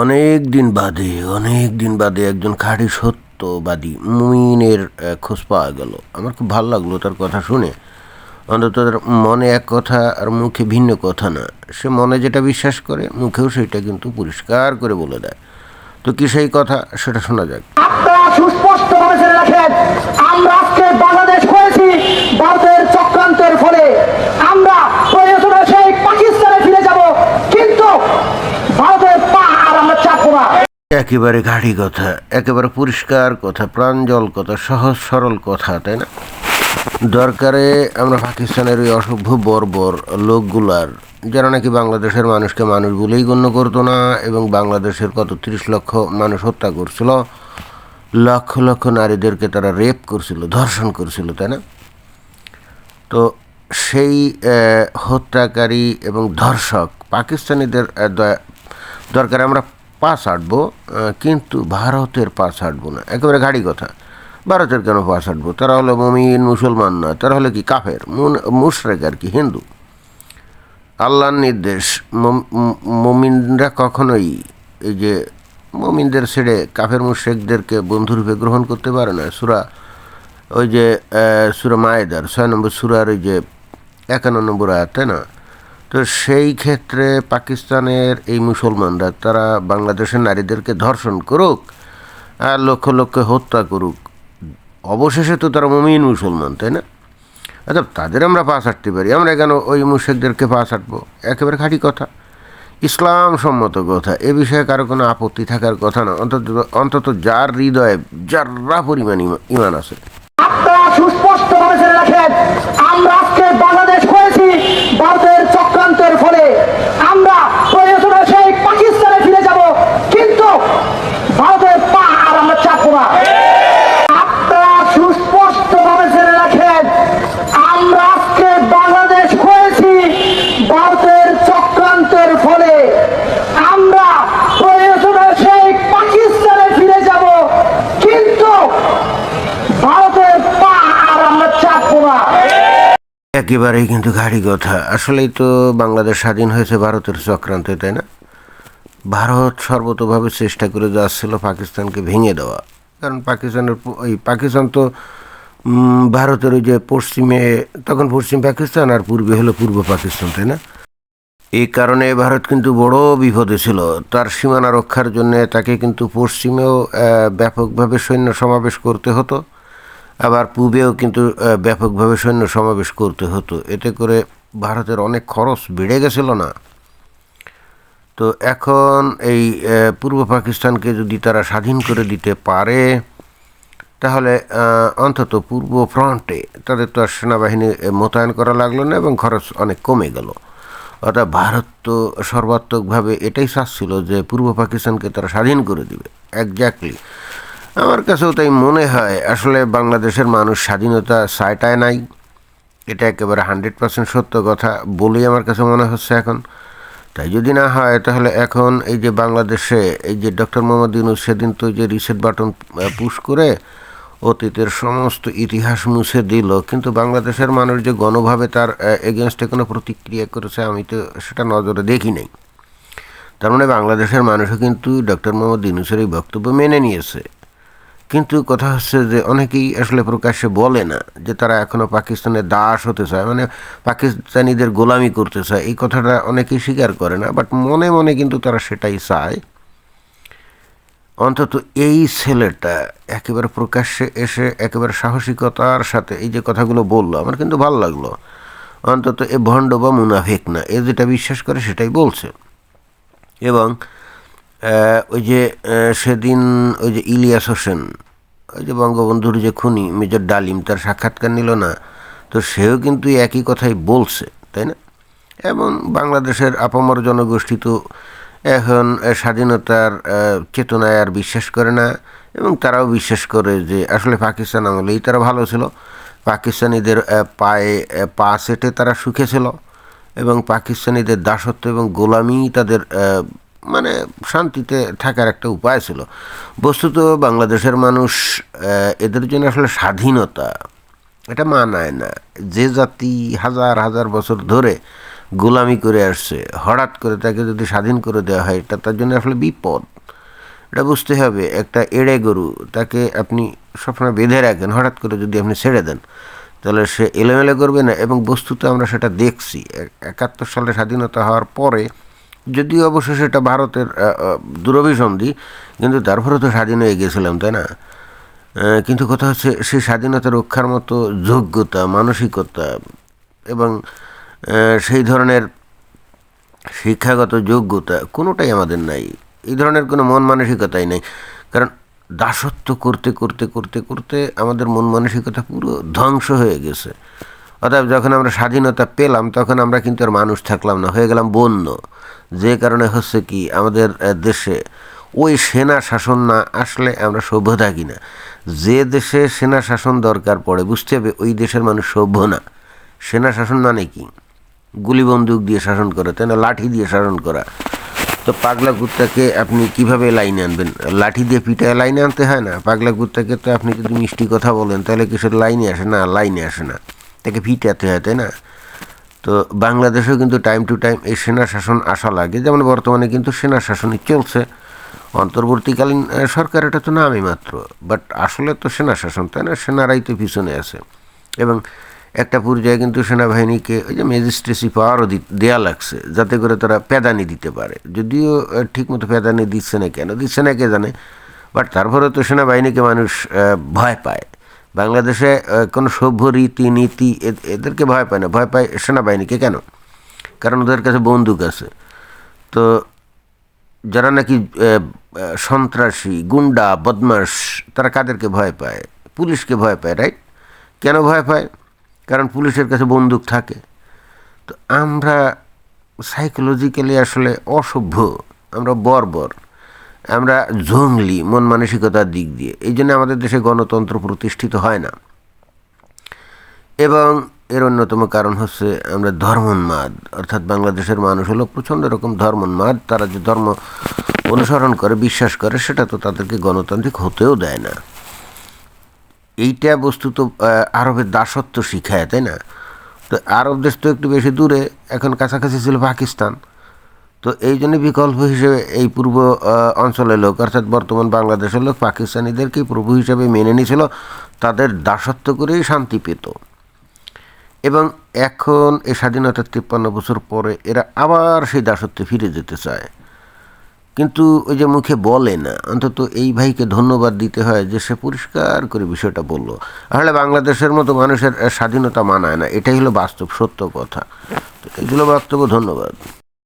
অনেক দিন বাদে, অনেক দিন বাদে একজন খাঁটি সত্যবাদী মুমিনের খোঁজ পাওয়া গেল। আমার খুব ভালো লাগল তার কথা শুনে। অন্তত তার মনে এক কথা আর মুখে ভিন্ন কথা না। সে মনে যেটা বিশ্বাস করে, মুখেও সেটা কিন্তু পরিষ্কার করে বলে দেয়। তো কি সেই কথা? সেটা শোনা যাক। আমরা আজকে বাংলাদেশ ভারতের চক্রান্তের ফলে আমরা প্রয়োজনে সেই পাকিস্তানে ফিরে যাব কিন্তু ভারতের পা আর আমরা চাপবো না একেবারে ঘাড়ি কথা, একেবারে পরিষ্কার কথা প্রাঞ্জল কথা, সহজ সরল কথা, তাই না? দরকারে আমরা পাকিস্তানের ওই অসভ্য বর্বর লোকগুলার, যারা নাকি বাংলাদেশের মানুষকে মানুষ বলেই গণ্য করতো না এবং বাংলাদেশের কত তিরিশ লক্ষ মানুষ হত্যা করছিল, লক্ষ লক্ষ নারীদেরকে তারা রেপ করছিল, ধর্ষণ করছিল, তাই না? তো সেই হত্যাকারী এবং ধর্ষক পাকিস্তানিদের দরকার আমরা পা ছাড়বো কিন্তু ভারতের পা ছাড়বো না। একেবারে গাড়ি কথা। ভারতের কেন পা ছাড়বো তারা হলো মমিন, মুসলমান না। তারা হলো কি কাফের? মুশরেক আর কি, হিন্দু। আল্লাহর নির্দেশ। মম- মমিনরা কখনোই এই যে মমিনদের ছেড়ে কাফের মুশেকদেরকে বন্ধুরূপে গ্রহণ করতে পারে না। সুরা, ওই যে সুরা মায়েদার, ছয় নম্বর সুরার ওই যে একান্ন নম্বর আয়াত, তাই না? তো সেই ক্ষেত্রে পাকিস্তানের এই মুসলমানরা, তারা বাংলাদেশের নারীদেরকে ধর্ষণ করুক আর লক্ষ লক্ষ হত্যা করুক, অবশেষে তো তারা মমিন মুসলমান, তাই না? আচ্ছা তাদের আমরা পা ছাড়তে পারি, আমরা কেন ওই মুশেকদেরকে পা ছাড়বো? একেবারে খাঁটি কথা। ইসলাম সম্মত কথা, এ বিষয়ে কারও কোনো আপত্তি থাকার কথা না, অন্তত অন্তত যার হৃদয়ে যারা পরিমাণ ইমা- ইমান আছে। একেবারেই কিন্তু ঘাড়ি কথা আসলেই তো বাংলাদেশ স্বাধীন হয়েছে ভারতের চক্রান্তে, তাই না? ভারত সর্বতভাবে চেষ্টা করে যাচ্ছিল পাকিস্তানকে ভেঙে দেওয়া। কারণ পাকিস্তানের ওই পাকিস্তান তো ভারতের ওই যে পশ্চিমে, তখন পশ্চিম পাকিস্তান আর পূর্বে হলো পূর্ব পাকিস্তান, তাই না? এই কারণে ভারত কিন্তু বড় বিপদে ছিল। তার সীমানা রক্ষার জন্য তাকে কিন্তু পশ্চিমেও ব্যাপকভাবে সৈন্য সমাবেশ করতে হতো। আবার পূবেও কিন্তু ব্যাপকভাবে সৈন্য সমাবেশ করতে হতো। এতে করে ভারতের অনেক খরচ বেড়ে গেছিল না। তো এখন এই পূর্ব পাকিস্তানকে যদি তারা স্বাধীন করে দিতে পারে, তাহলে অন্তত পূর্ব ফ্রন্টে তাদের তো আর সেনাবাহিনী মোতায়েন করা লাগল না এবং খরচ অনেক কমে গেল। অর্থাৎ ভারত তো সর্বাত্মকভাবে এটাই চাচ্ছিল যে পূর্ব পাকিস্তানকে তারা স্বাধীন করে দিবে। একজাক্টলি আমার কাছেও তাই মনে হয়, আসলে বাংলাদেশের মানুষ স্বাধীনতা চায়টায় নাই। এটা একেবারে হান্ড্রেড পার্সেন্ট সত্য কথা বলেই আমার কাছে মনে হচ্ছে এখন। তাই যদি না হয়, তাহলে এখন এই যে বাংলাদেশে, এই যে ডক্টর মোহাম্মদ ইউনুস সেদিন তো যে রিসেট বাটন পুশ করে অতীতের সমস্ত ইতিহাস মুছে দিল, কিন্তু বাংলাদেশের মানুষ যে গণভাবে তার এগেনস্টে কোনো প্রতিক্রিয়া করেছে, আমি তো সেটা নজরে দেখি নাই। তার মানে বাংলাদেশের মানুষও কিন্তু ডক্টর মোহাম্মদ ইউনুসের এই বক্তব্য মেনে নিয়েছে। কিন্তু কথা হচ্ছে যে অনেকেই আসলে প্রকাশ্যে বলে না যে তারা এখনও পাকিস্তানের দাস হতে চায় মানে পাকিস্তানিদের গোলামি করতে চায়। এই কথাটা অনেকেই স্বীকার করে না বাট মনে মনে কিন্তু তারা সেটাই চায়। অন্তত এই ছেলেটা একেবারে প্রকাশ্যে এসে একেবারে সাহসিকতার সাথে এই যে কথাগুলো বলল, আমার কিন্তু ভালো লাগল। অন্তত এ ভণ্ড বা মুনাফেক না, এ যেটা বিশ্বাস করে সেটাই বলছে। এবং ওই যে সেদিন ওই যে ইলিয়াস হোসেন, ওই যে বঙ্গবন্ধুর যে খুনি, মেজর ডালিম, তার সাক্ষাৎকার নিল না। তো সেও কিন্তু একই কথাই বলছে, তাই না? এবং বাংলাদেশের আপামর জনগোষ্ঠী তো এখন স্বাধীনতার চেতনায় আর বিশ্বাস করে না, এবং তারাও বিশ্বাস করে যে আসলে পাকিস্তান আমলেই তারা ভালো ছিল। পাকিস্তানিদের পায়ে পা সেটে তারা সুখে ছিল, এবং পাকিস্তানিদের দাসত্ব এবং গোলামি তাদের মানে শান্তিতে থাকার একটা উপায় ছিল। বস্তুত বাংলাদেশের মানুষ এদের জন্য আসলে স্বাধীনতা এটা মানায় না। যে জাতি হাজার হাজার বছর ধরে গোলামি করে আসছে, হঠাৎ করে তাকে যদি স্বাধীন করে দেওয়া হয়, এটা তার জন্য আসলে বিপদ। এটা বুঝতে হবে, একটা এড়ে গরু, তাকে আপনি সবসময় বেঁধে রাখেন, হঠাৎ করে যদি আপনি ছেড়ে দেন, তাহলে সে এলোমেলো করবে না। এবং বস্তুতে আমরা সেটা দেখছি একাত্তর সালে স্বাধীনতা হওয়ার পরে যদিও অবশ্য সেটা ভারতের দুরভিসন্ধি, কিন্তু তারপরে তো স্বাধীন হয়ে গিয়েছিলাম তাই না? কিন্তু কথা হচ্ছে সেই স্বাধীনতা রক্ষার মতো যোগ্যতা, মানসিকতা এবং সেই ধরনের শিক্ষাগত যোগ্যতা কোনোটাই আমাদের নাই। এই ধরনের কোনো মন মানসিকতাই নেই। কারণ দাসত্ব করতে করতে করতে করতে আমাদের মন মানসিকতা পুরো ধ্বংস হয়ে গেছে। অতএব যখন আমরা স্বাধীনতা পেলাম, তখন আমরা কিন্তু আর মানুষ থাকলাম না, হয়ে গেলাম বন্য। যে কারণে হচ্ছে কি আমাদের দেশে ওই সেনা শাসন না আসলে আমরা সভ্য থাকি না। যে দেশে সেনা শাসন দরকার পড়ে, বুঝতে হবে ওই দেশের মানুষ সভ্য না। সেনা শাসন মানে কি? গুলি বন্দুক দিয়ে শাসন করা, তাই না? লাঠি দিয়ে শাসন করা। তো পাগলা কুত্তাকে আপনি কীভাবে লাইনে আনবেন? লাঠি দিয়ে পিটায় লাইনে আনতে হয় না? পাগলা কুত্তাকে তো আপনি যদি মিষ্টি কথা বলেন, তাহলে কিসের লাইনে আসে? না, লাইনে আসে না। তাকে পিটাতে হয়, তাই না? তো বাংলাদেশেও কিন্তু টাইম টু টাইম এই সেনা শাসন আসা লাগে। যেমন বর্তমানে কিন্তু সেনা শাসনই চলছে। অন্তর্বর্তীকালীন সরকার এটা তো নামই মাত্র। বাট আসলে তো সেনা শাসন, তাই না? সেনারাই তো পিছনে আছে। এবং একটা পর্যায়ে কিন্তু সেনাবাহিনীকে ওই যে ম্যাজিস্ট্রেসি পাওয়ারও দি- দেয়া লাগছে, যাতে করে তারা প্যাদানি দিতে পারে। যদিও ঠিকমতো প্যাদানি দিচ্ছে না কেন? দিচ্ছে না কে জানে? বাট তারপরে তো সেনাবাহিনীকে মানুষ ভয় পায়। বাংলাদেশে কোনো সভ্য রীতি, নীতি এদেরকে ভয় পায় না। ভয় পায় সেনাবাহিনীকে কেন? কারণ ওদের কাছে বন্দুক আছে। তো যারা নাকি সন্ত্রাসী, গুন্ডা বদমাস তারা কাদেরকে ভয় পায়? পুলিশকে ভয় পায় রাইট কেন ভয় পায়? কারণ পুলিশের কাছে বন্দুক থাকে। তো আমরা সাইকোলজিক্যালি আসলে অসভ্য, আমরা বর্বর। আমরা জঙ্গলি, মন মানসিকতার দিক দিয়ে। এই জন্য আমাদের দেশে গণতন্ত্র প্রতিষ্ঠিত হয় না। এবং এর অন্যতম কারণ হচ্ছে আমরা ধর্মোন্মাদ, অর্থাৎ বাংলাদেশের মানুষ হলো প্রচণ্ড রকম ধর্মোন্মাদ। তারা যে ধর্ম অনুসরণ করে, বিশ্বাস করে, সেটা তো তাদেরকে গণতান্ত্রিক হতেও দেয় না। এইটা বস্তুত আরবের দাসত্ব শিখায়, তাই না? তো আরব দেশ তো একটু বেশি দূরে, এখন কাছাকাছি ছিল পাকিস্তান। তো এই জন্য বিকল্প হিসেবে এই পূর্ব অঞ্চলের লোক, অর্থাৎ বর্তমান বাংলাদেশের লোক পাকিস্তানিদেরকেই প্রভু হিসেবে মেনে নিয়েছিল, তাদের দাসত্ব করেই শান্তি পেত। এবং এখন এই স্বাধীনতার তিপ্পান্ন বছর পরে এরা আবার সেই দাসত্বে ফিরে যেতে চায়। কিন্তু ওই যে মুখে বলে না, অন্তত এই ভাইকে ধন্যবাদ দিতে হয় যে সে পরিষ্কার করে বিষয়টা বলল। আসলে বাংলাদেশের মতো মানুষের স্বাধীনতা মানায় না, এটাই হলো বাস্তব সত্য কথা। তো এইগুলো বক্তব্য ধন্যবাদ।